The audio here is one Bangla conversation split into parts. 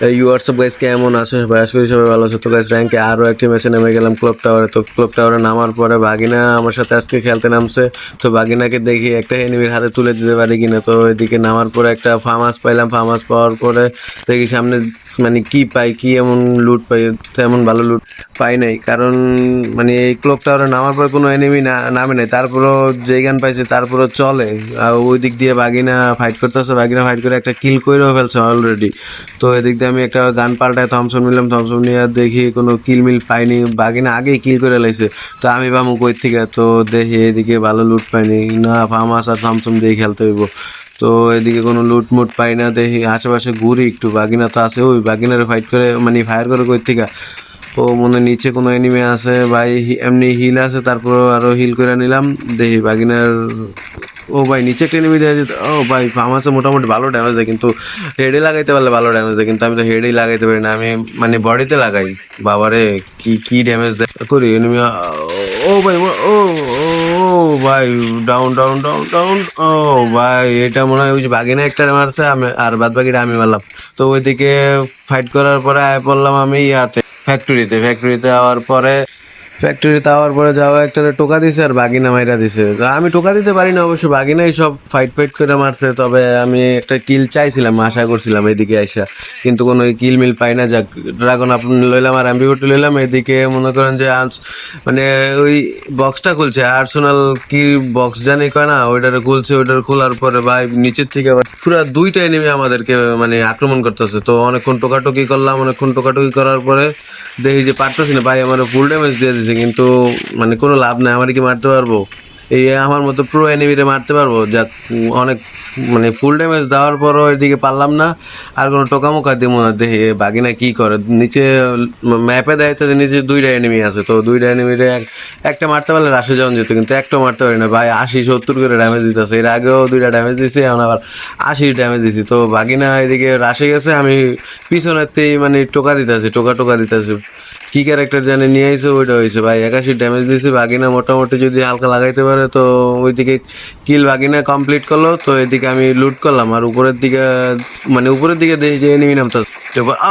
হোয়াটসঅ্যাপ গাইস কেমন আছো? ভাই আশা করি সবাই ভালো আছো। তো গাইস র্যাঙ্কে আরও একটি ম্যাচে নেমে গেলাম ক্লব টাওয়ারে তো ক্লব টাওয়ারে নামার পরে বাগিনা আমার সাথে আজকে খেলতে নামছে। তো বাগিনাকে দেখি একটা এনিমির হাতে তুলে দিতে পারি কিনা। তো এদিকে নামার পরে একটা ফার্ম হাউস পাইলাম। ফার্ম হাউস পাওয়ার পরে দেখি সামনে মানে কি পাই, কি এমন লুট পাই, তেমন ভালো লুট পাই নাই। কারণ মানে এই ক্লব টাওয়ারে নামার পর কোনো এনিমি নামে নাই। তারপরও যেই গান পাইছে, তারপরও চলে। আর ওই দিক দিয়ে বাগিনা ফাইট করতে করতেছে। বাগিনা ফাইট করে একটা কিল করেও ফেলছে অলরেডি তো এদিক দিয়ে আমি একটা গান পাল্টায় থমসন নিলাম থমসন নিয়ে দেখি কোনো কিল মিল পাইনি, বাগিনা আগেই কিল করে লাইছে। তো আমি বামু কই থেকে? তো দেখি এদিকে ভালো লুট পাইনি। না ফার্মাস আর থমসন দিয়ে খেলতে হইব। তো এদিকে কোনো লুট মুট পাই না, দেখি আশেপাশে ঘুরি একটু, বাগিনা তো আছে, ওই বাগিনারে ফাইট করে মানে ফায়ার করে কই থেকে? ও মনে নিচে কোনো এনিমে আছে, ভাই, এমনি হিল আছে তারপর আরও হিল করে নিলাম। দেখি বাগিনার ও ভাই, নিচে একটা এনিমি দেওয়া যেত ও ভাই, আমার ফার্মাসে মোটামুটি ভালো ড্যামেজ দেয়, কিন্তু হেডে লাগাইতে পারলে ভালো ড্যামেজ দেয়, কিন্তু আমি তো হেডেই লাগাইতে পারি না, আমি মানে বডিতে লাগাই। বাবারে, কি কি ড্যামেজ দেয়? করি এনিমি ও ভাই, ও ও ভাই ডাউন ডাউন ডাউন ডাউন ও ভাই, এটা মনে হয় ওই যে বাগিনা একটা মারছে, আমি আর বাদ বাকিটা আমি মারলাম। তো ওইদিকে ফাইট করার পরে আয় পড়লাম আমি ইয়াতে ফ্যাক্টরিতে ফ্যাক্টরিতে আওয়ার পরে ফ্যাক্টরিতে আওয়ার পরে যাওয়া একটা টোকা দিছে আর বাগিনা মাইরা দিছে। আমি টোকা দিতে পারি না, অবশ্য বাগিনাই সব ফাইট ফাইট করে মারছে, তবে আমি একটা কিল চাইছিলাম, আশা করছিলাম এদিকে আইসা। কিন্তু কোনো কিল মিল পাই না, যাক ড্রাগন আপনি লইলাম আর এমবি ফোর্টি লইলাম, এদিকে মনে করেন যে আজ মানে ওই বক্সটা খুলছে আর্সোনাল কি বক্স জানি কয় না, ওইটার খুলছে, ওইটার খোলার পরে ভাই নিচের থেকে আবার পুরো দুইটা এনিমি আমাদেরকে মানে আক্রমণ করতেছে। তো অনেকক্ষণ টোকাটুকি করলাম, অনেকক্ষণ টোকাটুকি করার পরে দেখি যে পারতেছি না, ভাই আমার ফুল ড্যামেজ দিয়ে দিছে কিন্তু মানে কোনো লাভ নাই আমার কি মারতে পারব? এই আমার মতো প্রো এনিমিরে মারতে পারব? উম, অনেক মানে ফুল ড্যামেজ দেওয়ার পরও এদিকে পারলাম না আর কোনো টোকামোকা দিব না দেখি এ বাগিনা কী করে? নিচে ম্যাপে দেয় যে নিচে দুইটা এনিমি আছে তো দুইটা এনিমিরে একটা মারতে পারলে রাশে যাওয়া যেত কিন্তু একটা মারতে পারি না। ভাই আশি সত্তর করে ড্যামেজ দিতেছে এর আগেও দুইটা ড্যামেজ দিছে এখন আবার আশি ড্যামেজ দিছি। তো বাগিনা এদিকে রাশে গেছে আমি পিছনেতেই মানে টোকা দিতেছি টোকা টোকা দিতেছি। কি ক্যারেক্টার জানে নিয়ে আইছে, ওইটা হয়েছে ভাই, একাশি ড্যামেজ দিয়েছে বাগিনা মোটামুটি যদি হালকা লাগাইতে পারে, তো ওইদিকে কিল বাগিনা কমপ্লিট করল, তো এদিকে আমি লুট করলাম। আর উপরের দিকে মানে উপরের দিকে দেখি যে এনিমি নামতা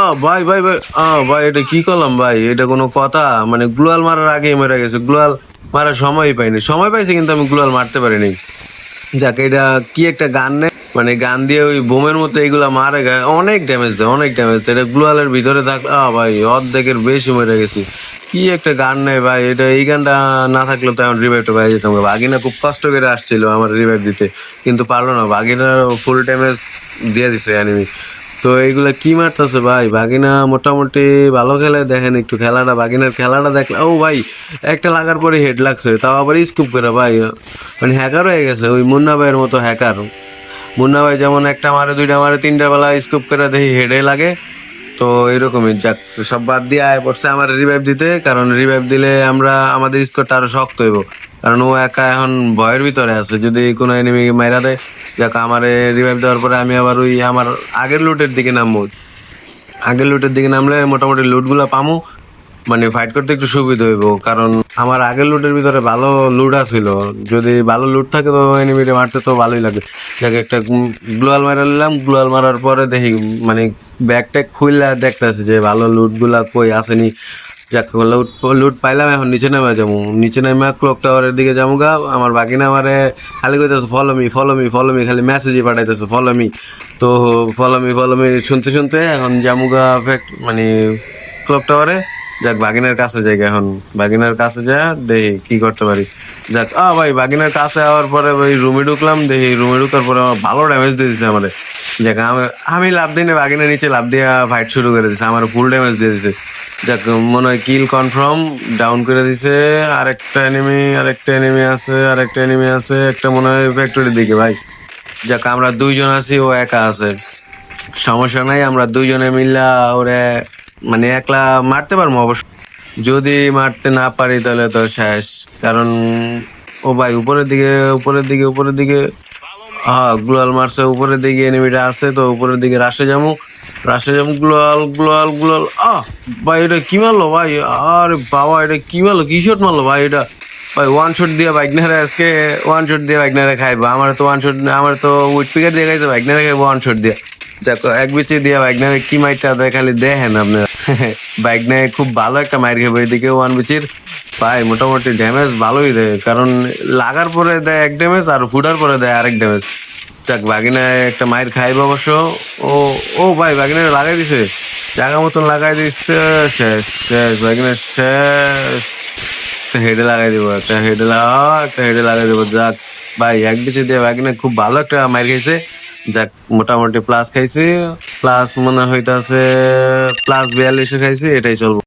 আ ভাই ভাই ভাই আ ভাই, এটা কি করলাম ভাই? এটা কোনো কথা? মানে গ্লোয়াল মারার আগেই মেরে গেছে। গ্লোয়াল মারার সময়ই পাইনি। সময় পাইছে কিন্তু আমি গ্লোয়াল মারতে পারিনি। যাকে, এটা কি একটা গান নেই মানে গান দিয়ে ওই বোমের মতো এইগুলা মারে গায়ে। অনেক ড্যামেজ দেয়, অনেক ড্যামেজ দেয়। এটা গ্লোয়ালের ভিতরে থাক আ ভাই, অর্ধেকের বেশি মরে গেছি। কি একটা গান নেই ভাই, এটা এই গানটা না থাকলে তো এখন রিভাইভটা পাই যেতাম বাগিনা খুব কষ্ট করে আসছিল আমার রিভাইভ দিতে, কিন্তু পারল না। বাগিনা ফুল ড্যামেজ দিয়ে দিছে অ্যানিমি তো এইগুলা কি মারতেছে ভাই? বাগিনা মোটামুটি ভালো খেলে, দেখেন একটু খেলাটা। বাগিনার খেলাটা দেখলে, ও ভাই, একটা লাগার পরে হেড লাগছে। তাও আবার স্কুপ করে ভাই। মানে হ্যাকার হয়ে গেছে, ওই মুন্না ভাইয়ের মতো হ্যাকার মুন্না ভাই যেমন একটা মারে, দুইটা মারে, তিনটা বেলা স্কুপ করে দেখি হেডে লাগে। তো এরকমই, যাক, সব বাদ দিয়ে আয় পড়ছে আমার রিভাইভ দিতে, কারণ রিভাইভ দিলে আমরা, আমাদের স্কোরটা আরও শক্ত হইব। কারণ ও একা এখন ভয়ের ভিতরে আছে, যদি কোনো এনিমি মাইরা দেয়, যাক, আমার রিভাইভ দেওয়ার পরে আমি আবার ওই আমার আগের লুটের দিকে নামবো। আগের লুটের দিকে নামলে মোটামুটি লুটগুলো পামু। মানে ফাইট করতে একটু সুবিধা হইব, কারণ আমার আগের লুটের ভিতরে ভালো লুট আছিল। যদি ভালো লুট থাকে তো এনিমিটে মারতে তো ভালোই লাগে। যাকে, একটা গ্লোয়াল মারা নিলাম। গ্লোয়াল মারার পরে দেখি মানে ব্যাগ ট্যাগ খুললে দেখতেছি যে ভালো লুটগুলা কই আসেনি। যাক, লুট লুট পাইলাম, এখন নিচে নামে যাব। নিচে নামে ক্লক টাওয়ারের দিকে যাব গা। আমার বাকি না আমারে খালি কইতেছে follow me follow me follow me খালি মেসেজই পাঠাইতেছে ফলো মি তো ফলো মি ফলো মি শুনতে শুনতে এখন জামুগা ফ্যাক্ট মানে ক্লক টাওয়ারে যাক, বাগিনার কাছে যাই এখন। বাগিনার কাছে যা, দেখি কি করতে পারি। যাক আ ভাই, বাগিনার কাছে আওয়ার পরে ওই রুমে ঢুকলাম, দেখি রুমে ঢুকার পরে আমার ভালো ড্যামেজ দিয়ে দিছে আমারে। যাক, আমি আমি লাভ না, বাগিনার নিচে লাভ দিয়ে ফাইট শুরু করে দিছে আমার ফুল ড্যামেজ দিয়ে দিছে। যাক, মনে হয় কিল কনফার্ম ডাউন করে দিছে, আরেকটা এনিমি আরেকটা এনিমি আছে, আরেকটা এনিমি আছে, একটা মনে হয় ফ্যাক্টরির দিকে, ভাই। যাক, আমরা দুইজন আছি, ও একা আছে। সমস্যা নাই, আমরা দুইজনে মিল্লা ওরে মানে একলা মারতে পারব অবশ্য। যদি মারতে না পারি তাহলে তো শেষ। কারণ, ও ভাই উপরের দিকে উপরের দিকে উপরের দিকে হ্যাঁ গ্লোয়াল মারছে উপরের দিকে এনিমিটা আছে, তো উপরের দিকে রাশে যাব রাশে যাব গ্লোয়াল গ্লোয়াল গ্লোয়াল আহ, ভাই এটা কি মারলো ভাই? আরে বাবা, এটা কি মারলো? কি শট মারলো ভাই এটা? ভাই ওয়ান শট দিয়ে বাইকনারে আজকে ওয়ান শট দিয়ে বাইকনারে খাইবো। আমার তো ওয়ান শট আমার তো উইট পিকার দিয়ে খাইছে বাইকনারে খাইবো ওয়ান শট দিয়ে। যাক, এক বিচে দিয়ে বাইকনারে কি মাইটটা খালি দেখেন আপনারা বাইকনারে খুব ভালো একটা মাইর খাব এদিকে ওয়ান বিচির ভাই, মোটামুটি ড্যামেজ ভালোই দেয়। কারণ লাগার পরে দেয় এক ড্যামেজ আর ফুটার পরে দেয় আরেক ড্যামেজ যাক, বাগিনায় একটা মায়ের খাইবে অবশ্য। ও ও ভাই বাগিনারে লাগাই দিছে। জায়গা মতন লাগাই দিচ্ছে শেষ শেষ বাগিনার শেষ। একটা হেডে লাগাই দিব, একটা হেডে লাগা একটা হেডে লাগাই দিব। যাক, ভাই, এক বিচে দিয়ে বাগিনা খুব ভালো একটা মায়ের খাইছে। যাক মোটামুটি প্লাস খাইছি প্লাস মনে হইতাছে প্লাস বিয়াল্লিশে খাইছি এটাই চলবো।